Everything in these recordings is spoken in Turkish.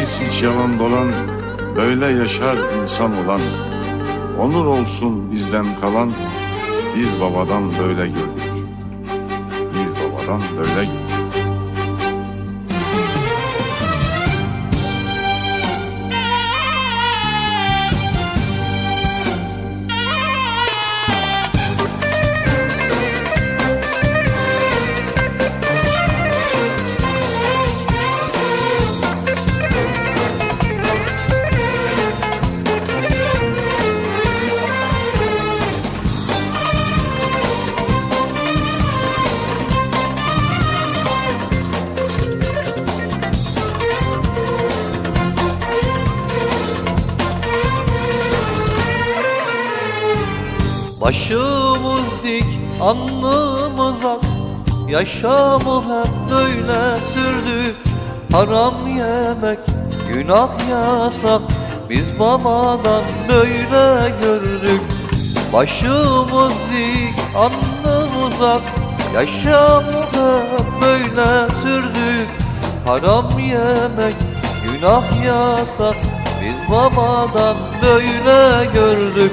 hiç yalan dolan Böyle yaşar insan olan. Onur olsun bizden kalan Biz babadan böyle gördük Biz babadan böyle gördük Başımız dik, alnımız ak. Yaşamı hep böyle sürdük Haram yemek, günah yasak. Biz babadan böyle gördük. Başımız dik, alnımız ak. Yaşamı hep böyle sürdük Haram yemek, günah yasak. Biz babadan böyle gördük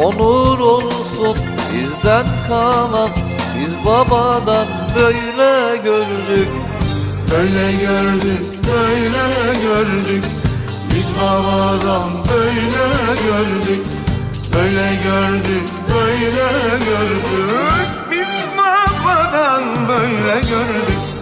Onur olsun bizden kalan Biz babadan böyle gördük. Böyle gördük, böyle gördük. Biz babadan böyle gördük. Böyle gördük, böyle gördük. Biz babadan böyle gördük